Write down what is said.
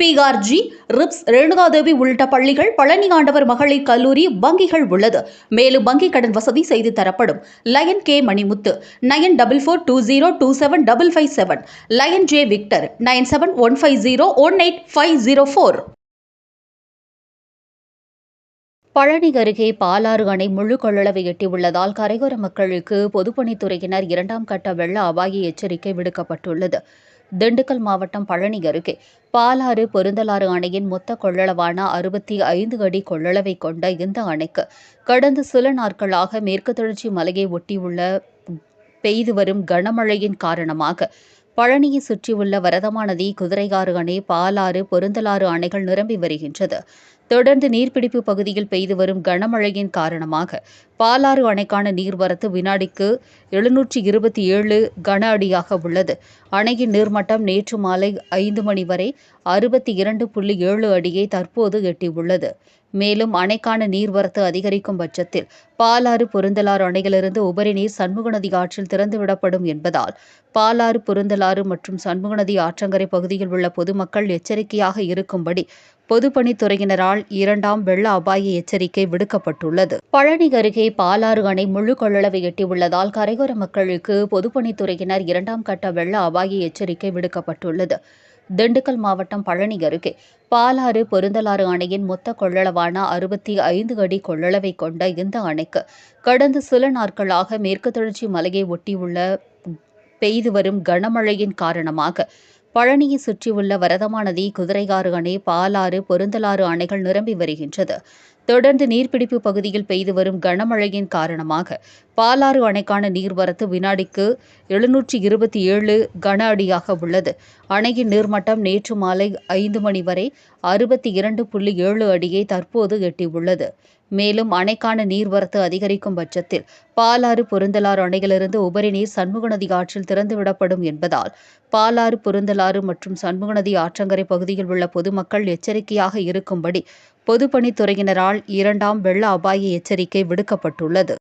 PRG ரிப்ஸ் ரேணுகாதேவி உள்ளிட்ட பள்ளிகள் பழனி ஆண்டவர் மகளிர் கல்லூரி வங்கிகள் உள்ளது. மேலும் வங்கி கடன் வசதி செய்து தரப்படும். Lion K Manimuthu nine double four two zero two seven double five seven. Lion J Victor nine seven one five zero one eight five zero four. Palani அருகே பாலாறு அணை முழு கொள்ளளவை எட்டியுள்ளதால் கரையோர மக்களுக்கு பொதுப்பணித்துறையினர் இரண்டாம் கட்ட வெள்ள அபாய எச்சரிக்கை விடுக்கப்பட்டுள்ளது. திண்டுக்கல் மாவட்டம் பழனி அருகே. பாலாறு பொருந்தலாறு அணையின் மொத்த கொள்ளளவான அறுபத்தி ஐந்து அடி கொள்ளளவை கொண்ட இந்த அணைக்கு கடந்த சில நாட்களாக மேற்கு தொடர்ச்சி மலையை ஒட்டியுள்ள பெய்து வரும் கனமழையின் காரணமாக பழனியை சுற்றியுள்ள வரதமானதி குதிரையாறு அணை பாலாறு பொருந்தலாறு அணைகள் நிரம்பி வருகின்றது. தொடர்ந்து நீர்பிடிப்பு பகுதியில் பெய்து வரும் கனமழையின் காரணமாக பாலாறு அணைக்கான நீர்வரத்து வினாடிக்கு எழுநூற்றி இருபத்தி ஏழு கன அடியாக உள்ளது. அணையின் நீர்மட்டம் நேற்று மாலை ஐந்து மணி வரை அறுபத்தி இரண்டு புள்ளி ஏழு அடியை தற்போது எட்டியுள்ளது. மேலும் அணைக்கான நீர்வரத்து அதிகரிக்கும் பட்சத்தில் பாலாறு பொருந்தலாறு அணையிலிருந்து உபரி நீர் சண்முகநதி ஆற்றில் திறந்துவிடப்படும் என்பதால் பாலாறு பொருந்தலாறு மற்றும் சண்முகநதி ஆற்றங்கரை பகுதியில் உள்ள பொதுமக்கள் எச்சரிக்கையாக இருக்கும்படி பொதுப்பணித்துறையினரால் இரண்டாம் வெள்ள அபாய எச்சரிக்கை விடுக்கப்பட்டுள்ளது. பழனி அருகே பாலாறு அணை முழு கொள்ளளவை எட்டியுள்ளதால் கரையோர மக்களுக்கு பொதுப்பணித்துறையினர் இரண்டாம் கட்ட வெள்ள அபாய எச்சரிக்கை விடுக்கப்பட்டுள்ளது. திண்டுக்கல் மாவட்டம் பழனி அருகே பாலாறு பொருந்தலாறு அணையின் மொத்த கொள்ளளவான அறுபத்தி ஐந்து அடி கொள்ளளவை கொண்ட இந்த அணைக்கு கடந்த சில நாட்களாக மேற்கு தொடர்ச்சி மலையை ஒட்டியுள்ள பெய்து வரும் கனமழையின் காரணமாக பழனியை சுற்றியுள்ள வரதமாநதி குதிரையாறு அணை பாலாறு பொருந்தலாறு அணைகள் நிரம்பி வருகின்றது. தொடர்ந்து நீர்பிடிப்பு பகுதியில் பெய்து வரும் கனமழையின் காரணமாக பாலாறு அணைக்கான நீர்வரத்து வினாடிக்கு எழுநூற்றி இருபத்தி ஏழு கன அடியாக உள்ளது. அணையின் நீர்மட்டம் நேற்று மாலை ஐந்து மணி வரை அறுபத்தி இரண்டு புள்ளி ஏழு அடியை தற்போது எட்டியுள்ளது. மேலும் அணைக்கான நீர்வரத்து அதிகரிக்கும் பட்சத்தில் பாலாறு பொருந்தலாறு அணையிலிருந்து உபரி நீர் சண்முகநதி ஆற்றில் திறந்துவிடப்படும் என்பதால் பாலாறு பொருந்தலாறு மற்றும் சண்முகநதி ஆற்றங்கரை பகுதியில் உள்ள பொதுமக்கள் எச்சரிக்கையாக இருக்கும்படி பொதுப்பணித்துறையினரால் இரண்டாம் வெள்ள அபாய எச்சரிக்கை விடுக்கப்பட்டுள்ளது.